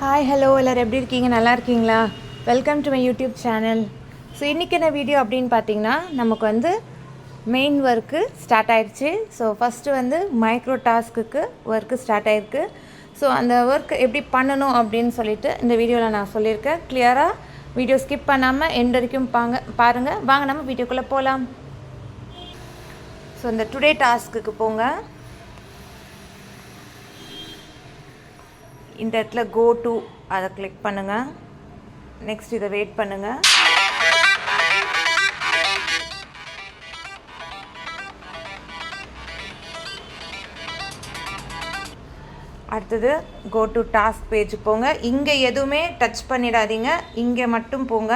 Hi hello எல்லோரும் எப்படி இருக்கீங்க? நல்லா இருக்கீங்களா? Welcome to my YouTube channel so இன்றைக்கி என்ன வீடியோ அப்படின்னு பார்த்தீங்கன்னா நமக்கு வந்து மெயின் ஒர்க்கு ஸ்டார்ட் ஆயிடுச்சு ஸோ ஃபஸ்ட்டு வந்து மைக்ரோ டாஸ்க்குக்கு ஒர்க்கு ஸ்டார்ட் ஆயிருக்கு. ஸோ அந்த ஒர்க் எப்படி பண்ணணும் அப்படின்னு சொல்லிட்டு இந்த வீடியோவில் நான் சொல்லியிருக்கேன். கிளியராக வீடியோ ஸ்கிப் பண்ணாமல் எண்ட் வரைக்கும் பாங்க பாருங்கள் வாங்க நம்ம வீடியோக்குள்ளே போகலாம் ஸோ இந்த டுடே டாஸ்க்குக்கு போங்க. இந்த இடத்துல கோ டு அதை கிளிக் பண்ணுங்கள் நெக்ஸ்ட் இதை வெயிட் பண்ணுங்கள் அடுத்தது கோ டு டாஸ்க் பேஜ் போங்க. இங்கே எதுவுமே டச் பண்ணிடாதீங்க. இங்கே மட்டும் போங்க.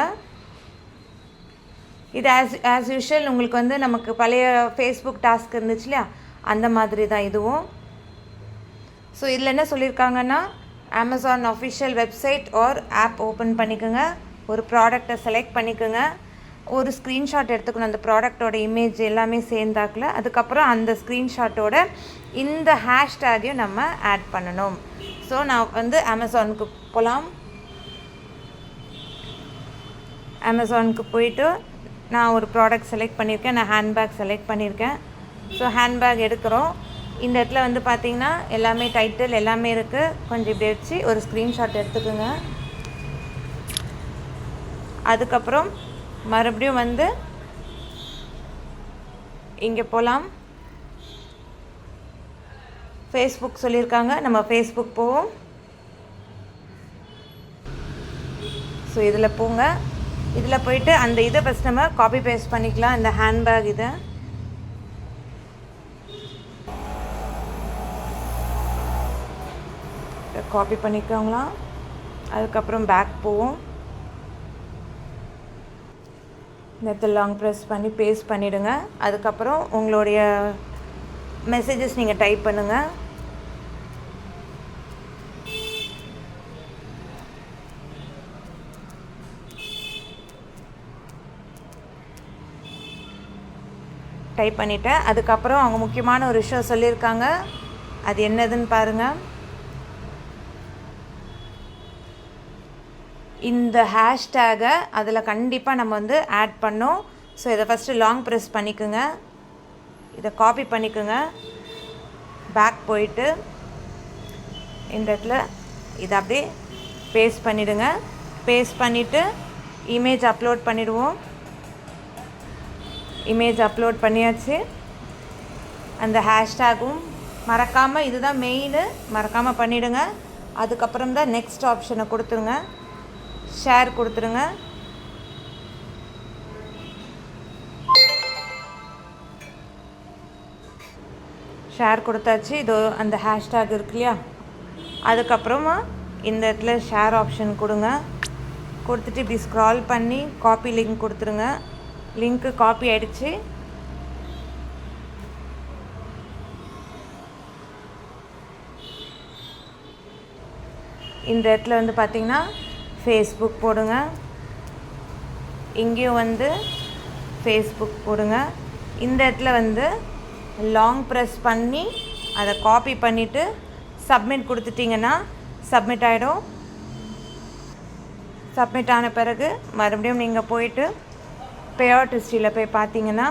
இது ஆஸ் ஆஸ் யூஷுவல் உங்களுக்கு வந்து நமக்கு பழைய ஃபேஸ்புக் டாஸ்க் இருந்துச்சு இல்லையா? அந்த மாதிரி தான் இதுவும். ஸோ இதில் என்ன சொல்லியிருக்காங்கன்னா Amazon official website or app open பண்ணிக்கோங்க. ஒரு ப்ராடக்டை செலக்ட் பண்ணிக்கோங்க. ஒரு ஸ்க்ரீன்ஷாட் எடுத்துக்கணும். அந்த ப்ராடக்டோட இமேஜ் எல்லாமே சேர்ந்தாக்கில். அதுக்கப்புறம் அந்த ஸ்க்ரீன்ஷாட்டோட இந்த ஹேஷ்டேகையும் நம்ம ஆட் பண்ணணும். ஸோ நான் வந்து அமேசானுக்கு போகலாம் அமேசானுக்கு போயிட்டு நான் ஒரு ப்ராடக்ட் செலக்ட் பண்ணியிருக்கேன் நான் ஹேண்ட்பேக் செலக்ட் பண்ணியிருக்கேன் ஸோ ஹேண்ட்பேக் எடுக்கிறோம். இந்த இடத்துல வந்து பார்த்திங்கன்னா எல்லாமே டைட்டில் எல்லாமே இருக்குது கொஞ்சம் இப்படி வச்சு ஒரு ஸ்க்ரீன்ஷாட் எடுத்துக்கோங்க. அதுக்கப்புறம் மறுபடியும் வந்து இங்கே போகலாம் ஃபேஸ்புக் சொல்லியிருக்காங்க. நம்ம ஃபேஸ்புக் போவோம். ஸோ இதில் போங்க. இதில் போயிட்டு அந்த இதை ஃபஸ்ட் நம்ம காப்பி பேஸ்ட் பண்ணிக்கலாம். இந்த ஹேண்ட்பேக் இதை. காப்பி பண்ணிக்கோங்களாம். அதுக்கப்புறம் பேக் போவோம். நெத்து லாங் ப்ரெஸ் பண்ணி பேஸ்ட் பண்ணிவிடுங்க அதுக்கப்புறம் உங்களுடைய மெசேஜஸ் நீங்கள் டைப் பண்ணுங்கள் டைப் பண்ணிட்டேன். அதுக்கப்புறம் அவங்க முக்கியமான ஒரு விஷயம் சொல்லியிருக்காங்க. அது என்னதுன்னு பாருங்கள் இந்த ஹேஷ்டேகை அதில் கண்டிப்பாக நம்ம வந்து ஆட் பண்ணோம் ஸோ இதை ஃபஸ்ட்டு லாங் ப்ரெஸ் பண்ணிக்கோங்க. இதை காப்பி பண்ணிக்கோங்க. பேக் போயிட்டு இந்த இடத்துல இதை அப்படியே பேஸ்ட் பண்ணிவிடுங்க பேஸ்ட் பண்ணிவிட்டு இமேஜ் அப்லோட் பண்ணிவிடுவோம் இமேஜ் அப்லோட் பண்ணியாச்சு. அந்த ஹேஷ்டேகும் மறக்காமல் இதுதான் மெயின் மறக்காமல் பண்ணிவிடுங்க அதுக்கப்புறம் தான் நெக்ஸ்ட் ஆப்ஷனை கொடுத்துருங்க. ஷேர் கொடுத்துருங்க. ஷேர் கொடுத்தாச்சு. இது அந்த ஹேஷ்டேக் இருக்கு இல்லையா? அதுக்கப்புறமா இந்த இடத்துல ஷேர் ஆப்ஷன் கொடுங்க. கொடுத்துட்டு இப்படி ஸ்க்ரால் பண்ணி காப்பி லிங்க் கொடுத்துருங்க. லிங்க்கு காப்பி ஆகிடுச்சு இந்த இடத்துல வந்து பார்த்திங்கன்னா ஃபேஸ்புக் போடுங்க. இங்கேயும் வந்து ஃபேஸ்புக் போடுங்க. இந்த இடத்துல வந்து லாங் ப்ரெஸ் பண்ணி அதை காப்பி பண்ணிவிட்டு சப்மிட் கொடுத்துட்டிங்கன்னா சப்மிட் ஆகிடும் சப்மிட் ஆன பிறகு மறுபடியும் நீங்கள் போயிட்டு பே ஹிஸ்ட்ரியில் போய் பார்த்தீங்கன்னா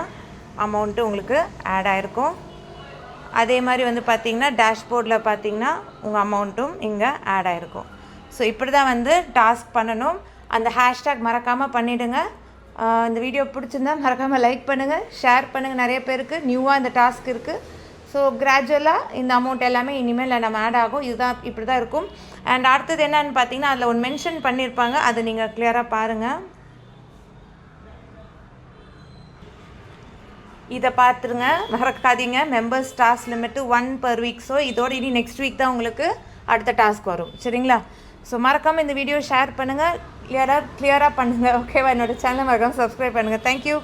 அமௌண்ட்டு உங்களுக்கு ஆட் ஆகிருக்கும் அதே மாதிரி வந்து பார்த்தீங்கன்னா டேஷ்போர்டில் பார்த்தீங்கன்னா உங்கள் அமௌண்ட்டும் இங்கே ஆட் ஆகிருக்கும் ஸோ இப்படி தான் வந்து டாஸ்க் பண்ணணும். அந்த ஹேஷ்டேக் மறக்காமல் பண்ணிவிடுங்க இந்த வீடியோ பிடிச்சிருந்தா மறக்காமல் லைக் பண்ணுங்கள் ஷேர் பண்ணுங்கள் நிறைய பேருக்கு நியூவாக இந்த டாஸ்க் இருக்குது ஸோ கிராஜுவலாக இந்த அமௌண்ட் எல்லாமே இனிமேல் நம்ம ஆட் ஆகும். இதுதான் இப்படி தான் இருக்கும். அண்ட் அடுத்தது என்னன்னு பார்த்தீங்கன்னா அதில் ஒன்று மென்ஷன் பண்ணியிருப்பாங்க அதை நீங்கள் கிளியராக பாருங்கள் இதை பார்த்துருங்க. மறக்காதீங்க. Members task limit one per week so இதோட இனி நெக்ஸ்ட் வீக் தான் உங்களுக்கு அடுத்த டாஸ்க் வரும். சரிங்களா? ஸோ மறக்காமல் இந்த வீடியோ ஷேர் பண்ணுங்கள் கிளியராக கிளியராக பண்ணுங்கள் ஓகேவா என்னோடய சேனலை மறக்காமல் சப்ஸ்கிரைப் பண்ணுங்கள் தேங்க்யூ